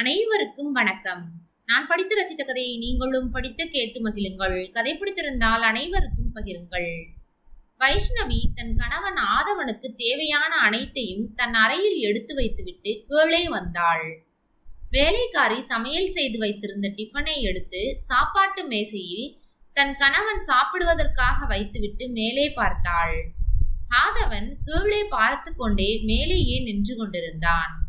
அனைவருக்கும் வணக்கம். நான் படித்து ரசித்த கதையை நீங்களும் படித்து கேட்டு மகிழுங்கள். கதை பிடித்திருந்தால் அனைவருக்கும் பகிருங்கள். வைஷ்ணவி தன் கணவன் ஆதவனுக்கு தேவையான அனைத்தையும் தன் அறையில் எடுத்து வைத்துவிட்டு கீழே வந்தாள். வேலைக்காரி சமையல் செய்து வைத்திருந்த டிஃபனை எடுத்து சாப்பாட்டு மேசையில் தன் கணவன் சாப்பிடுவதற்காக வைத்துவிட்டு மேலே பார்த்தாள். ஆதவன் கீழே பார்த்து கொண்டே மேலேயே நின்று கொண்டிருந்தான்.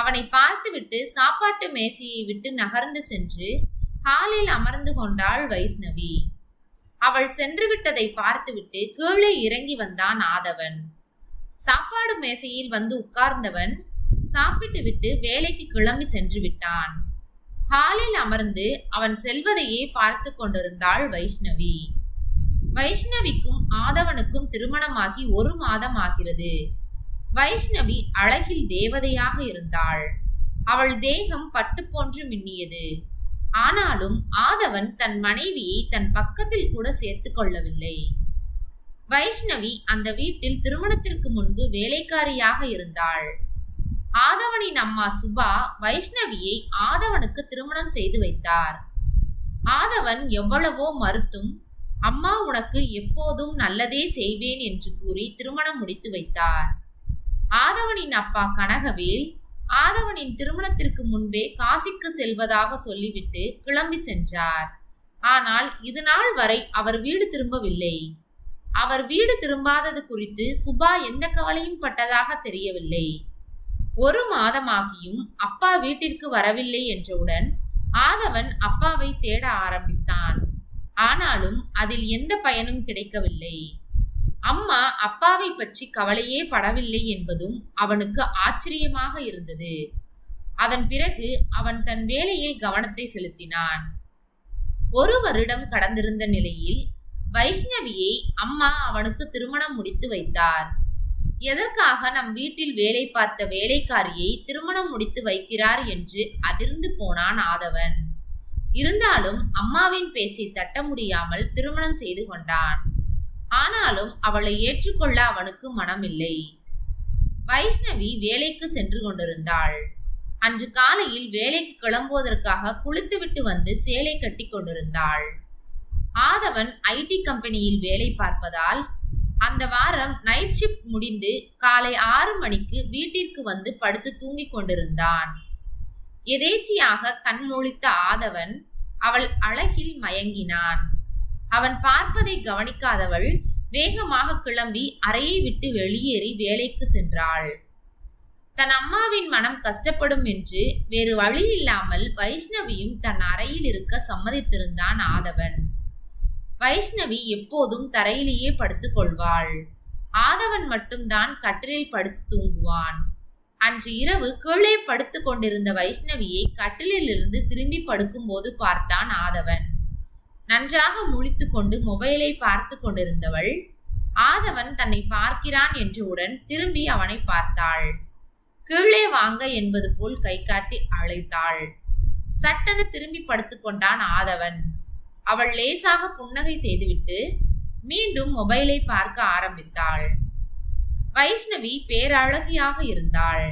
அவனை பார்த்துவிட்டு சாப்பாட்டு மேசையை விட்டு நகர்ந்து சென்று ஹாலில் அமர்ந்து கொண்டாள் வைஷ்ணவி. அவள் சென்று விட்டதை பார்த்துவிட்டு கீழே இறங்கி வந்தான் ஆதவன். சாப்பாடு மேசையில் வந்து உட்கார்ந்தவன் சாப்பிட்டு விட்டு வேலைக்கு கிளம்பி சென்று விட்டான். ஹாலில் அமர்ந்து அவன் செல்வதையே பார்த்து கொண்டிருந்தாள் வைஷ்ணவி. வைஷ்ணவிக்கும் ஆதவனுக்கும் திருமணமாகி ஒரு மாதம் ஆகிறது. வைஷ்ணவி அழகில் தேவதையாக இருந்தாள். அவள் தேகம் பட்டு போன்று மின்னியது. ஆனாலும் ஆதவன் தன் மனைவியை தன் பக்கத்தில் கூட சேர்த்து கொள்ளவில்லை. வைஷ்ணவி அந்த வீட்டில் திருமணத்திற்கு முன்பு வேலைக்காரியாக இருந்தாள். ஆதவனின் அம்மா சுபா வைஷ்ணவியை ஆதவனுக்கு திருமணம் செய்து வைத்தார். ஆதவன் எவ்வளவோ மறுத்தும் அம்மா உனக்கு எப்போதும் நல்லதே செய்வேன் என்று கூறி திருமணம் முடித்து வைத்தார். ஆதவனின் அப்பா கனகவேல் ஆதவனின் திருமணத்திற்கு முன்பே காசிக்கு செல்வதாக சொல்லிவிட்டு கிளம்பி சென்றார். ஆனால் இது நாள் வரை அவர் வீடு திரும்பவில்லை. அவர் வீடு திரும்பாதது குறித்து சுபா எந்த கவலையும் பட்டதாக தெரியவில்லை. ஒரு மாதமாகியும் அப்பா வீட்டிற்கு வரவில்லை என்றவுடன் ஆதவன் அப்பாவை தேட ஆரம்பித்தான். ஆனாலும் அதில் எந்த பயனும் கிடைக்கவில்லை. அம்மா அப்பாவை பற்றி கவலையே படவில்லை என்பதும் அவனுக்கு ஆச்சரியமாக இருந்தது. அதன் பிறகு அவன் தன் வேலையில் கவனத்தை செலுத்தினான். ஒரு வருடம் கடந்திருந்த நிலையில் வைஷ்ணவியை அம்மா அவனுக்கு திருமணம் முடித்து வைத்தார். எதற்காக நம் வீட்டில் வேலை பார்த்த வேலைக்காரியை திருமணம் முடித்து வைக்கிறார் என்று அதிர்ந்து போனான் ஆதவன். இருந்தாலும் அம்மாவின் பேச்சை தட்ட முடியாமல் திருமணம் செய்து கொண்டான். ஆனாலும் அவளை ஏற்றுக்கொள்ள அவனுக்கு மனமில்லை. வைஷ்ணவி வேலைக்கு சென்று கொண்டிருந்தாள். அன்று காலையில் வேலைக்கு கிளம்புவதற்காக குளித்துவிட்டு வந்து சேலை கட்டி கொண்டிருந்தாள். ஆதவன் ஐடி கம்பெனியில் வேலை பார்ப்பதால் அந்த வாரம் நைட் ஷிப்ட் முடிந்து காலை ஆறு மணிக்கு வீட்டிற்கு வந்து படுத்து தூங்கிக் கொண்டிருந்தான். எதேச்சியாக கண்மூழித்த ஆதவன் அவள் அழகில் மயங்கினான். அவன் பார்ப்பதை கவனிக்காதவள் வேகமாக கிளம்பி அறையை விட்டு வெளியேறி வேலைக்கு சென்றாள். தன் அம்மாவின் மனம் கஷ்டப்படும் என்று வேறு வழி இல்லாமல் வைஷ்ணவியும் தன் அறையில் இருக்க சம்மதித்திருந்தான் ஆதவன். வைஷ்ணவி எப்போதும் தரையிலேயே படுத்துக் கொள்வாள். ஆதவன் மட்டும்தான் கட்டிலில் படுத்து தூங்குவான். அன்று இரவு கீழே படுத்து கொண்டிருந்த வைஷ்ணவியை கட்டிலிலிருந்து திரும்பி படுக்கும்போது பார்த்தான் ஆதவன். நன்றாக முழித்து கொண்டு மொபைலை பார்த்து கொண்டிருந்தவள் ஆதவன் தன்னை பார்க்கிறான் என்றவுடன் திரும்பி அவனை பார்த்தாள். கீழே வாங்க என்பது போல் கை காட்டி அழைத்தாள். சட்டென திரும்பி படுத்துக்கொண்டான் ஆதவன். அவள் லேசாக புன்னகை செய்துவிட்டு மீண்டும் மொபைலை பார்க்க ஆரம்பித்தாள். வைஷ்ணவி பேரழகியாக இருந்தாள்.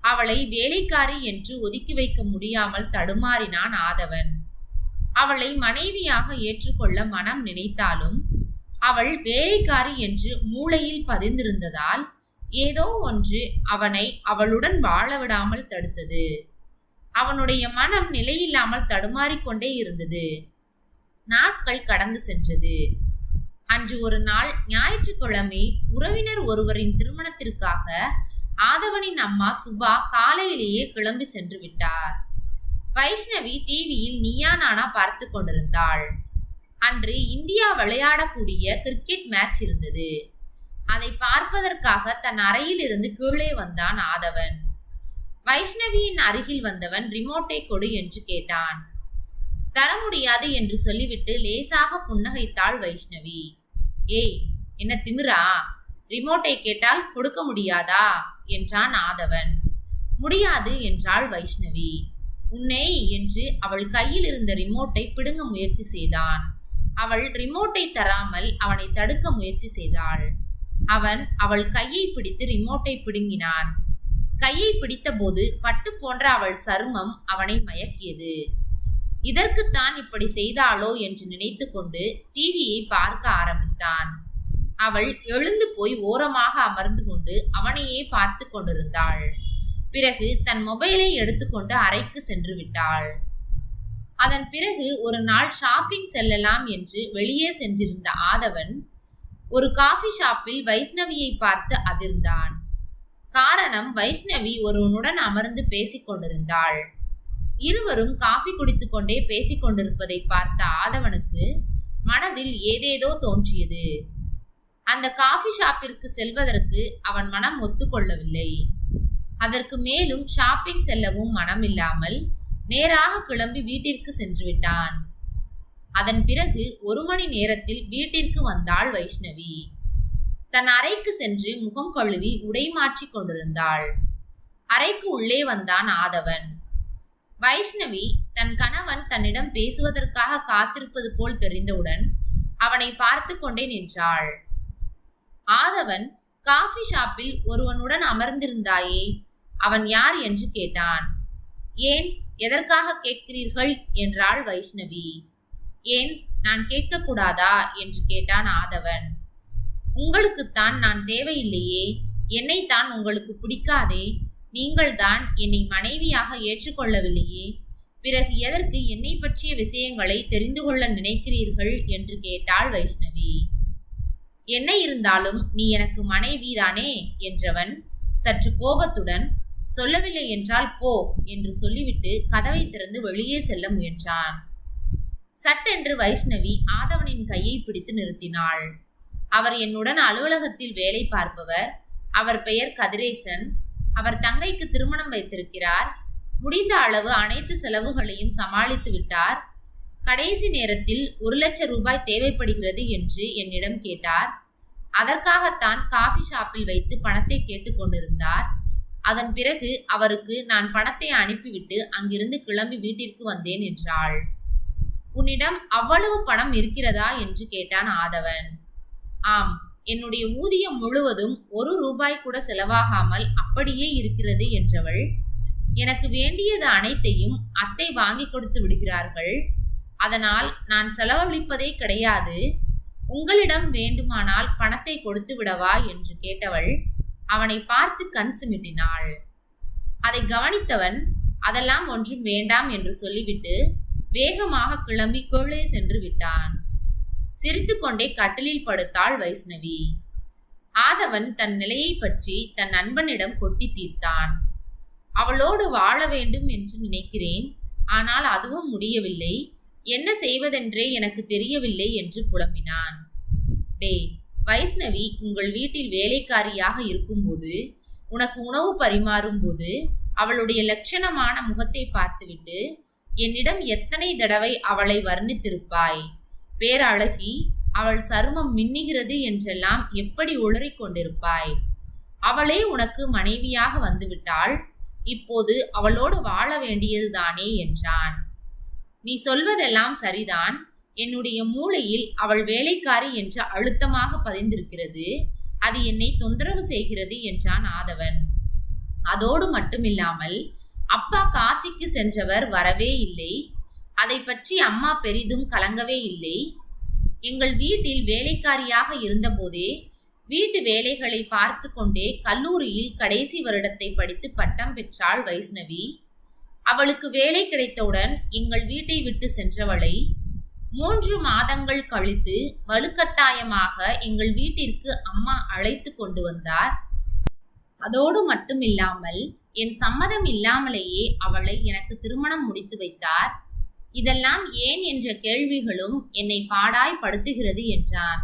அவளை வேலைக்காரி என்று ஒதுக்கி வைக்க முடியாமல் தடுமாறினான் ஆதவன். அவளை மனைவியாக ஏற்றுக்கொள்ள மனம் நினைத்தாலும் அவள் வேலைக்காரி என்று மூளையில் பதிந்திருந்ததால் ஏதோ ஒன்று அவனை அவளுடன் வாழ விடாமல் தடுத்தது. அவனுடைய மனம் நிலையில்லாமல் தடுமாறிக்கொண்டே இருந்தது. நாட்கள் கடந்து சென்றது. அன்று ஒரு நாள் ஞாயிற்றுக்கிழமை உறவினர் ஒருவரின் திருமணத்திற்காக ஆதவனின் அம்மா சுபா காலையிலேயே கிளம்பி சென்று விட்டார். வைஷ்ணவி டிவியில் நீயா நானா பார்த்து கொண்டிருந்தாள். அன்று இந்தியா விளையாடக்கூடிய கிரிக்கெட் மேட்ச் இருந்தது. அதை பார்ப்பதற்காக தன் அறையில் இருந்து கீழே வந்தான் ஆதவன். வைஷ்ணவியின் அருகில் வந்தவன் ரிமோட்டை கொடு என்று கேட்டான். தர முடியாது என்று சொல்லிவிட்டு லேசாக புன்னகைத்தாள் வைஷ்ணவி. ஏய் என்ன திமிரா? ரிமோட்டை கேட்டால் கொடுக்க முடியாதா? என்றான் ஆதவன். முடியாது என்றாள் வைஷ்ணவி. உன்னை என்று அவள் கையில் இருந்த ரிமோட்டை பிடுங்க முயற்சி செய்தான். அவள் ரிமோட்டை தராமல் அவனை தடுக்க முயற்சி செய்தாள். அவன் அவள் கையை பிடித்து ரிமோட்டை பிடுங்கினான். கையை பிடித்தபோது பட்டு போன்ற அவள் சருமம் அவனை மயக்கியது. இதற்குத்தான் இப்படி செய்தாளோ என்று நினைத்துக்கொண்டு டிவியை பார்க்க ஆரம்பித்தான். அவள் எழுந்து போய் ஓரமாக அமர்ந்து கொண்டு அவனையே பார்த்து கொண்டிருந்தாள். பிறகு தன் மொபைலை எடுத்துக்கொண்டு அறைக்கு சென்று விட்டாள். அதன் பிறகு ஒரு நாள் ஷாப்பிங் செல்லலாம் என்று வெளியே சென்றிருந்த ஆதவன் ஒரு காஃபி ஷாப்பில் வைஷ்ணவியை பார்த்து அதிர்ந்தான். காரணம் வைஷ்ணவி ஒருவனுடன் அமர்ந்து பேசிக் கொண்டிருந்தாள். இருவரும் காஃபி குடித்துக்கொண்டே பேசிக்கொண்டிருப்பதை பார்த்த ஆதவனுக்கு மனதில் ஏதேதோ தோன்றியது. அந்த காஃபி ஷாப்பிற்கு செல்வதற்கு அவன் மனம் ஒத்துக்கொள்ளவில்லை. அதற்கு மேலும் ஷாப்பிங் செல்லவும் மனமில்லாமல் நேராக கிளம்பி வீட்டிற்கு சென்று விட்டான் அதன் பிறகு ஒரு மணி நேரத்தில் வீட்டிற்கு வந்தாள் வைஷ்ணவி. தன் அறைக்கு சென்று முகம் கழுவி உடை மாற்றிக் கொண்டிருந்தாள். அறைக்கு உள்ளே வந்தான் ஆதவன். வைஷ்ணவி தன் கணவன் தன்னிடம் பேசுவதற்காக காத்திருப்பது போல் தெரிந்தவுடன் அவனை பார்த்து கொண்டே நின்றாள். ஆதவன் காஃபி ஷாப்பில் ஒருவனுடன் அமர்ந்திருந்தாயே அவன் யார் என்று கேட்டான். ஏன் எதற்காக கேட்கிறீர்கள்? என்றாள் வைஷ்ணவி. ஏன் நான் கேட்கக்கூடாதா? என்று கேட்டான் ஆதவன். உங்களுக்குத்தான் நான் தேவையில்லையே. என்னைத்தான் உங்களுக்கு பிடிக்காதே. நீங்கள்தான் என்னை மனைவியாக ஏற்றுக்கொள்ளவில்லையே. பிறகு எதற்கு என்னை பற்றிய விஷயங்களை தெரிந்து கொள்ள நினைக்கிறீர்கள்? என்று கேட்டாள் வைஷ்ணவி. என்ன இருந்தாலும் நீ எனக்கு மனைவி தானே என்றவன் சற்று கோபத்துடன் சொல்லவில்லை என்றால் போ என்று சொல்லிவிட்டு கதவை திறந்து வெளியே செல்ல முயன்றான். சட்டென்று வைஷ்ணவி ஆதவனின் கையை பிடித்து நிறுத்தினாள். அவர் என்னுடன் அலுவலகத்தில் வேலை பார்ப்பவர். அவர் பெயர் கதிரேசன். அவர் தங்கைக்கு திருமணம் வைத்திருக்கிறார். முடிந்த அளவு அனைத்து செலவுகளையும் சமாளித்து விட்டார். கடைசி நேரத்தில் ஒரு லட்சம் ரூபாய் தேவைப்படுகிறது என்று என்னிடம் கேட்டார். அதற்காகத்தான் காஃபி ஷாப்பில் வைத்து பணத்தை கேட்டுக்கொண்டிருந்தார். அதன் பிறகு அவருக்கு நான் பணத்தை அனுப்பிவிட்டு அங்கிருந்து கிளம்பி வீட்டிற்கு வந்தேன் என்றாள். உன்னிடம் அவ்வளவு பணம் இருக்கிறதா? என்று கேட்டான் ஆதவன். ஆம் என்னுடைய ஊதியம் முழுவதும் ஒரு ரூபாய் கூட செலவாகாமல் அப்படியே இருக்கிறது என்றவள். எனக்கு வேண்டியது அனைத்தையும் அத்தை வாங்கி கொடுத்து விடுகிறார்கள். அதனால் நான் செலவழிப்பதே கிடையாது. உங்களிடம் வேண்டுமானால் பணத்தை கொடுத்து விடவா? என்று கேட்டவள். அவனை பார்த்து கண் சிமிட்டினாள். அதை கவனித்தவன் அதெல்லாம் ஒன்றும் வேண்டாம் என்று சொல்லிவிட்டு வேகமாக கிளம்பி கொள்ளே சென்று விட்டான். சிரித்துக்கொண்டே கட்டிலில் படுத்தாள் வைஷ்ணவி. ஆதவன் தன் நிலையை பற்றி தன் நண்பனிடம் கொட்டி தீர்த்தான். அவளோடு வாழ வேண்டும் என்று நினைக்கிறேன். ஆனால் அதுவும் முடியவில்லை. என்ன செய்வதென்றே எனக்கு தெரியவில்லை என்று புலம்பினான். டேய் வைஷ்ணவி உங்கள் வீட்டில் வேலைக்காரியாக இருக்கும்போது உனக்கு உணவு பரிமாறும் போது அவளுடைய லட்சணமான முகத்தை பார்த்துவிட்டு என்னிடம் எத்தனை தடவை அவளை வர்ணித்திருப்பாய்? பேரழகி அவள் சருமம் மின்னுகிறது என்றெல்லாம் எப்படி உளறிக் கொண்டிருப்பாய் அவளே உனக்கு மனைவியாக வந்துவிட்டாள் இப்போது அவளோடு வாழ வேண்டியதுதானே என்றான். நீ சொல்வதெல்லாம் சரிதான். என்னுடைய மூளையில் அவள் வேலைக்காரி என்று அழுத்தமாக பதிந்திருக்கிறது. அது என்னை தொந்தரவு செய்கிறது என்றான் ஆதவன். அதோடு மட்டுமில்லாமல் அப்பா காசிக்கு சென்றவர் வரவே இல்லை. அதை பற்றி அம்மா பெரிதும் கலங்கவே இல்லை. எங்கள் வீட்டில் வேலைக்காரியாக இருந்தபோதே வீட்டு வேலைகளை பார்த்து கொண்டே கல்லூரியில் கடைசி வருடத்தை படித்து பட்டம் பெற்றாள் வைஷ்ணவி. அவளுக்கு வேலை கிடைத்தவுடன் எங்கள் வீட்டை விட்டு சென்றவளை மூன்று மாதங்கள் கழித்து வலுக்கட்டாயமாக எங்கள் வீட்டிற்கு அம்மா அழைத்து கொண்டு வந்தார். அதோடு மட்டும் இல்லாமல் என் சம்மதம் இல்லாமலேயே அவளை எனக்கு திருமணம் முடித்து வைத்தார். இதெல்லாம் ஏன் என்ற கேள்விகளும் என்னை பாடாய் படுத்துகிறது என்றான்.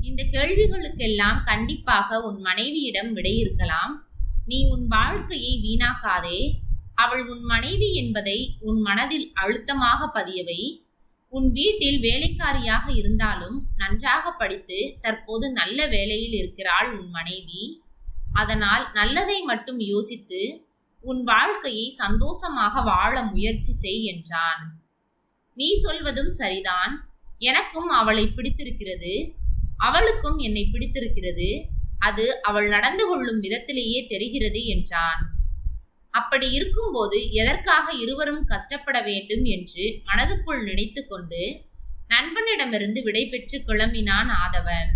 இந்த கேள்விகளுக்கெல்லாம் கண்டிப்பாக உன் மனைவியிடம் விடையிருக்கலாம் நீ உன் வாழ்க்கையை வீணாக்காதே. அவள் உன் மனைவி என்பதை உன் மனதில் அழுத்தமாக பதியவை. உன் வீட்டில் வேலைக்காரியாக இருந்தாலும் நன்றாக படித்து தற்போது நல்ல வேலையில் இருக்கிறாள் உன் மனைவி. அதனால் நல்லதை மட்டும் யோசித்து உன் வாழ்க்கையை சந்தோஷமாக வாழ முயற்சி செய் என்றான். நீ சொல்வதும் சரிதான். எனக்கும் அவளை பிடித்திருக்கிறது. அவளுக்கும் என்னை பிடித்திருக்கிறது. அது அவள் நடந்து கொள்ளும் விதத்திலேயே தெரிகிறது என்றான். அப்படி இருக்கும்போது எதற்காக இருவரும் கஷ்டப்பட வேண்டும் என்று மனதுக்குள் நினைத்து கொண்டு நண்பனிடமிருந்து விடை பெற்று கிளம்பினான் ஆதவன்.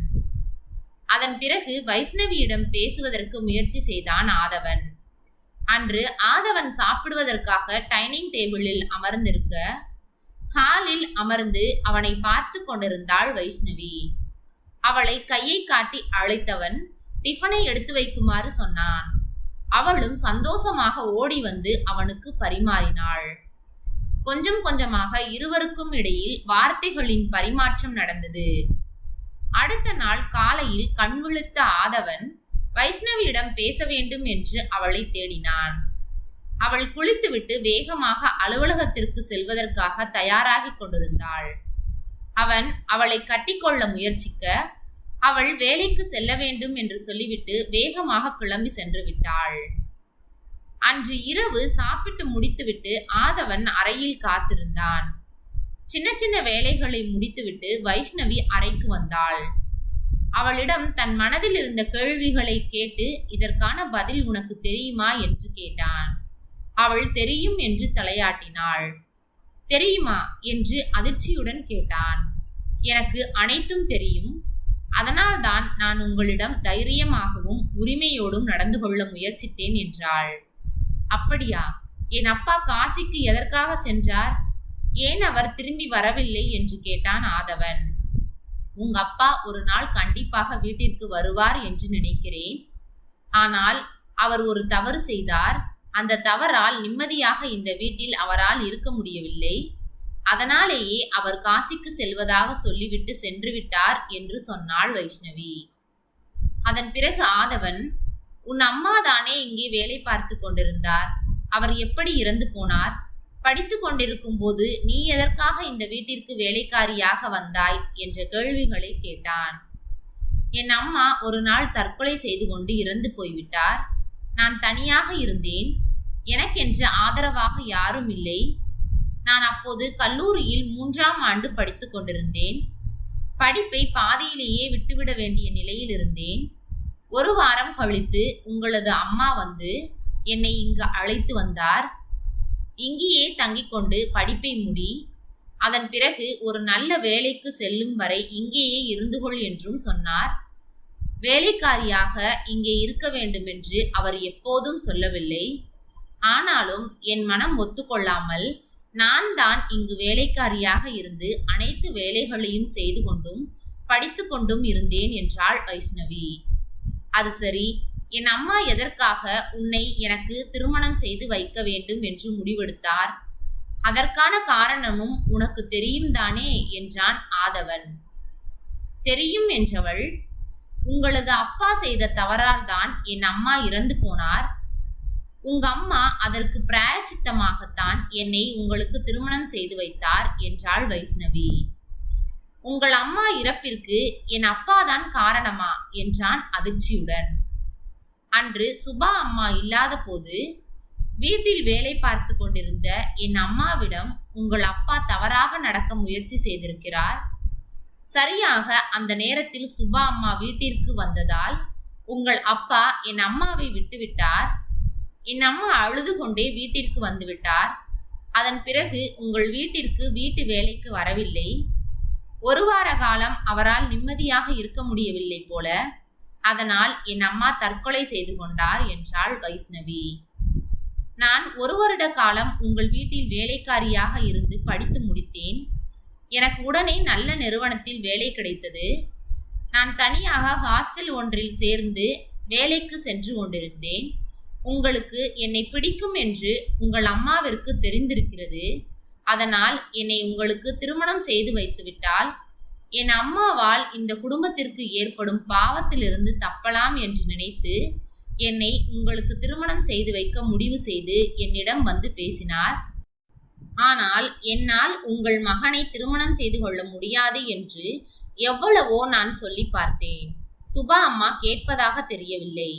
அதன் பிறகு வைஷ்ணவியிடம் பேசுவதற்கு முயற்சி செய்தான் ஆதவன். அன்று ஆதவன் சாப்பிடுவதற்காக டைனிங் டேபிளில் அமர்ந்திருக்க ஹாலில் அமர்ந்து அவனை பார்த்து கொண்டிருந்தாள் வைஷ்ணவி. அவளை கையை காட்டி அழைத்தவன் டிஃபனை எடுத்து வைக்குமாறு சொன்னான். அவளும் சந்தோஷமாக ஓடி வந்து அவனுக்கு பரிமாறினாள். கொஞ்சம் கொஞ்சமாக இருவருக்கும் இடையில் வார்த்தைகளின் பரிமாற்றம் நடந்தது. அடுத்த நாள் காலையில் கண்விழுத்த ஆதவன் வைஷ்ணவியிடம் பேச வேண்டும் என்று அவளை தேடினான். அவள் குளித்துவிட்டு வேகமாக அலுவலகத்திற்கு செல்வதற்காக தயாராகிக் கொண்டிருந்தாள். அவன் அவளை கட்டிக்கொள்ள முயற்சிக்க அவள் வேலைக்கு செல்ல வேண்டும் என்று சொல்லிவிட்டு வேகமாக கிளம்பி சென்று விட்டாள். அன்று இரவு சாப்பிட்டு முடித்துவிட்டு ஆதவன் அறையில் காத்திருந்தான். சின்ன சின்ன வேலைகளை முடித்துவிட்டு வைஷ்ணவி அறைக்கு வந்தாள். அவளிடம் தன் மனதில் இருந்த கேள்விகளை கேட்டு இதற்கான பதில் உனக்கு தெரியுமா என்று கேட்டான். அவள் தெரியும் என்று தலையாட்டினாள். தெரியுமா? என்று அதிர்ச்சியுடன் கேட்டான். எனக்கு அனைத்தும் தெரியும். அதனால்தான் நான் உங்களிடம் தைரியமாகவும் உரிமையோடும் நடந்து கொள்ள முயற்சித்தேன் என்றாள். அப்படியா? என் அப்பா காசிக்கு எதற்காக சென்றார்? ஏன் அவர் திரும்பி வரவில்லை? என்று கேட்டான் ஆதவன். உங்க அப்பா ஒரு நாள் கண்டிப்பாக வீட்டிற்கு வருவார் என்று நினைக்கிறேன். ஆனால் அவர் ஒரு தவறு செய்தார். அந்த தவறால் நிம்மதியாக இந்த வீட்டில் அவரால் இருக்க முடியவில்லை. அதனாலேயே அவர் காசிக்கு செல்வதாக சொல்லிவிட்டு சென்று விட்டார் என்று சொன்னாள் வைஷ்ணவி. அதன் பிறகு ஆதவன் உன் அம்மா தானே இங்கே வேலை பார்த்து கொண்டிருந்தார். அவர் எப்படி இறந்து போனார்? படித்து கொண்டிருக்கும் போது நீ எதற்காக இந்த வீட்டிற்கு வேலைக்காரியாக வந்தாய்? என்ற கேள்விகளை கேட்டான். என் அம்மா ஒரு நாள் தற்கொலை செய்து கொண்டு இறந்து போய்விட்டார். நான் தனியாக இருந்தேன். எனக்கென்று ஆதரவாக யாரும் இல்லை. நான் அப்போது கல்லூரியில் மூன்றாம் ஆண்டு படித்து கொண்டிருந்தேன். படிப்பை பாதியிலேயே விட்டுவிட வேண்டிய நிலையில் இருந்தேன். ஒரு வாரம் கழித்து உங்களது அம்மா வந்து என்னை இங்கு அழைத்து வந்தார். இங்கேயே தங்கிக் கொண்டு படிப்பை முடி. அதன் பிறகு ஒரு நல்ல வேலைக்கு செல்லும் வரை இங்கேயே இருந்து கொள் என்றும் சொன்னார். வேலைக்காரியாக இங்கே இருக்க வேண்டுமென்று அவர் எப்போதும் சொல்லவில்லை. ஆனாலும் என் மனம் ஒத்துக்கொள்ளாமல் நான் தான் இங்கு வேலைக்காரியாக இருந்து அனைத்து வேலைகளையும் செய்து கொண்டும் படித்து கொண்டும் இருந்தேன் என்றாள் வைஷ்ணவி. அது சரி என் அம்மா எதற்காக உன்னை எனக்கு திருமணம் செய்து வைக்க வேண்டும் என்று முடிவெடுத்தார்? அதற்கான காரணமும் உனக்கு தெரியும் தானே என்றான் ஆதவன். தெரியும் என்றவள் உங்களது அப்பா செய்த தவறால் தான் என் அம்மா இறந்து போனார். உங்க அம்மா அதற்கு பிராயச்சித்தமாகத்தான் என்னை உங்களுக்கு திருமணம் செய்து வைத்தார் என்றாள் வைஷ்ணவி. உங்கள் அம்மா இறப்பிற்கு என் அப்பாதான் காரணமா என்றான் அதிர்ச்சியுடன். அன்று சுபா அம்மா இல்லாத போது வீட்டில் வேலை பார்த்து கொண்டிருந்த என் அம்மாவிடம் உங்கள் அப்பா தவறாக நடக்க முயற்சி செய்திருக்கிறார். சரியாக அந்த நேரத்தில் சுபா அம்மா வீட்டிற்கு வந்ததால் உங்கள் அப்பா என் அம்மாவை விட்டுவிட்டார். என் அம்மா அழுது கொண்டே வீட்டிற்கு வந்துவிட்டார். அதன் பிறகு உங்கள் வீட்டிற்கு வீட்டு வேலைக்கு வரவில்லை. ஒரு வார காலம் அவரால் நிம்மதியாக இருக்க முடியவில்லை போல. அதனால் என் அம்மா தற்கொலை செய்து கொண்டார் என்றாள் வைஷ்ணவி. நான் ஒரு வருட காலம் உங்கள் வீட்டில் வேலைக்காரியாக இருந்து படித்து முடித்தேன். எனக்கு உடனே நல்ல நிறுவனத்தில் வேலை கிடைத்தது. நான் தனியாக ஹாஸ்டல் ஒன்றில் சேர்ந்து வேலைக்கு சென்று கொண்டிருந்தேன். உங்களுக்கு என்னை பிடிக்கும் என்று உங்கள் அம்மாவிற்கு தெரிந்திருக்கிறது. அதனால் என்னை உங்களுக்கு திருமணம் செய்து வைத்துவிட்டால் என் அம்மாவால் இந்த குடும்பத்திற்கு ஏற்படும் பாவத்திலிருந்து தப்பலாம் என்று நினைத்து என்னை உங்களுக்கு திருமணம் செய்து வைக்க முடிவு செய்து என்னிடம் வந்து பேசினார். ஆனால் என்னால் உங்கள் மகனை திருமணம் செய்து கொள்ள முடியாது என்று எவ்வளவோ நான் சொல்லி பார்த்தேன். சுபா அம்மா கேட்பதாக தெரியவில்லை.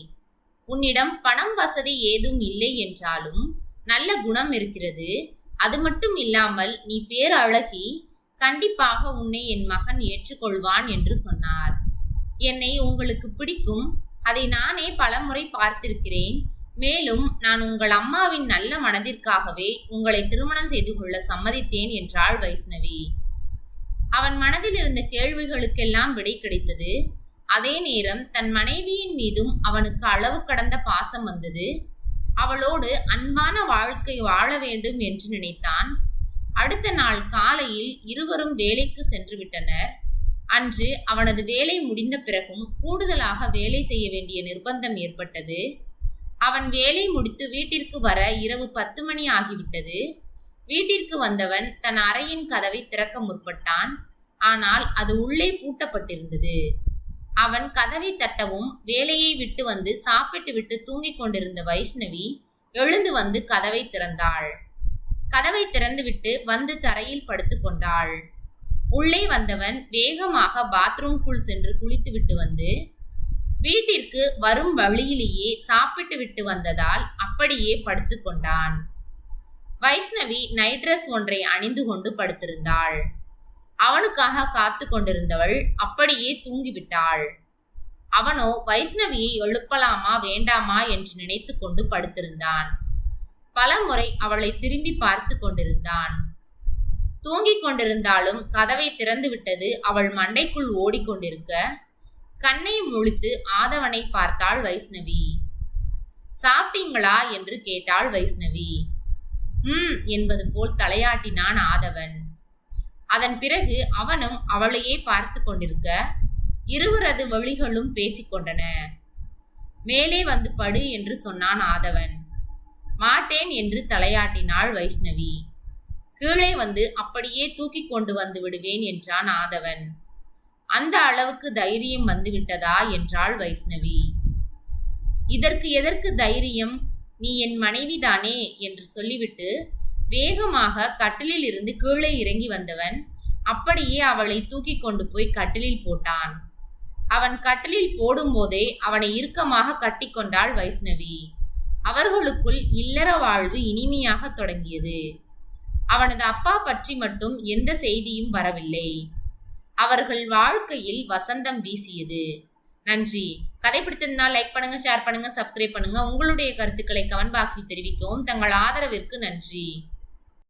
உன்னிடம் பணம் வசதி ஏதும் இல்லை என்றாலும் நல்ல குணம் இருக்கிறது. அது மட்டும் இல்லாமல் நீ பேரழகி கண்டிப்பாக உன்னை என் மகன் ஏற்றுக்கொள்வான் என்று சொன்னார். என்னை உங்களுக்கு பிடிக்கும். அதை நானே பலமுறை பார்த்திருக்கிறேன். மேலும் நான் உங்கள் அம்மாவின் நல்ல மனதிற்காகவே உங்களை திருமணம் செய்து கொள்ள சம்மதித்தேன் என்றாள் வைஷ்ணவி. அவன் மனதில் இருந்த கேள்விகளுக்கெல்லாம் விடை கிடைத்தது. அதே நேரம் தன் மனைவியின் மீதும் அவனுக்கு அளவு கடந்த பாசம் வந்தது. அவளோடு அன்பான வாழ்க்கை வாழ வேண்டும் என்று நினைத்தான். அடுத்த நாள் காலையில் இருவரும் வேலைக்கு சென்று விட்டனர். அன்று அவனது வேலை முடிந்த பிறகும் கூடுதலாக வேலை செய்ய வேண்டிய நிர்பந்தம் ஏற்பட்டது. அவன் வேலை முடித்து வீட்டிற்கு வர இரவு பத்து மணி ஆகிவிட்டது. வீட்டிற்கு வந்தவன் தன் அறையின் கதவை திறக்க முற்பட்டான். ஆனால் அது உள்ளே பூட்டப்பட்டிருந்தது. அவன் கதவை தட்டவும் வேலையை விட்டு வந்து சாப்பிட்டு விட்டு தூங்கிக் கொண்டிருந்த வைஷ்ணவி எழுந்து வந்து கதவை திறந்தாள். கதவை திறந்துவிட்டு வந்து தரையில் படுத்துக்கொண்டாள் உள்ளே வந்தவன் வேகமாக பாத்ரூம்குள் சென்று குளித்துவிட்டு வந்து வீட்டிற்கு வரும் வழியிலேயே சாப்பிட்டு விட்டு வந்ததால் அப்படியே படுத்துக்கொண்டான் வைஷ்ணவி நைட் ட்ரெஸ் ஒன்றை அணிந்து கொண்டு படுத்திருந்தாள். அவனுக்காக காத்து கொண்டிருந்தவள் அப்படியே தூங்கிவிட்டாள். அவனோ வைஷ்ணவியை எழுப்பலாமா வேண்டாமா என்று நினைத்து கொண்டு படுத்திருந்தான். பலமுறை அவளை திரும்பி பார்த்து கொண்டிருந்தான். தூங்கிக் கொண்டிருந்தாலும் கதவை திறந்து விட்டது அவள் மண்டைக்குள் ஓடிக்கொண்டிருக்க கண்ணை முழித்து ஆதவனை பார்த்தாள் வைஷ்ணவி. சாப்பிட்டீங்களா என்று கேட்டாள் வைஷ்ணவி. ம் என்பது போல் தலையாட்டினான் ஆதவன். அதன் பிறகு அவனும் அவளையே பார்த்து கொண்டிருக்க இருவரது வழிகளும் பேசிக்கொண்டன மேலே வந்து படு என்று சொன்னான் ஆதவன். மாட்டேன் என்று தலையாட்டினாள் வைஷ்ணவி. கீழே வந்து அப்படியே தூக்கி கொண்டு வந்து விடுவேன் என்றான் ஆதவன். அந்த அளவுக்கு தைரியம் வந்துவிட்டதா என்றாள் வைஷ்ணவி. இதற்கு எதற்கு தைரியம்? நீ என் மனைவிதானே என்று சொல்லிவிட்டு வேகமாக கட்டிலில் இருந்து கீழே இறங்கி வந்தவன் அப்படியே அவளை தூக்கி கொண்டு போய் கட்டிலில் போட்டான். அவன் கட்டிலில் போடும்போதே அவனை இறுக்கமாக கட்டிக்கொண்டாள் வைஷ்ணவி. அவர்களுக்குள் இல்லற வாழ்வு இனிமையாக தொடங்கியது. அவனது அப்பா பற்றி மட்டும் எந்த செய்தியும் வரவில்லை. அவர்கள் வாழ்க்கையில் வசந்தம் வீசியது. நன்றி. கதை பிடித்திருந்தால் லைக் பண்ணுங்க ஷேர் பண்ணுங்க சப்ஸ்கிரைப் பண்ணுங்க. உங்களுடைய கருத்துக்களை கமெண்ட் பாக்ஸில் தெரிவிக்கவும் தங்கள் ஆதரவிற்கு நன்றி.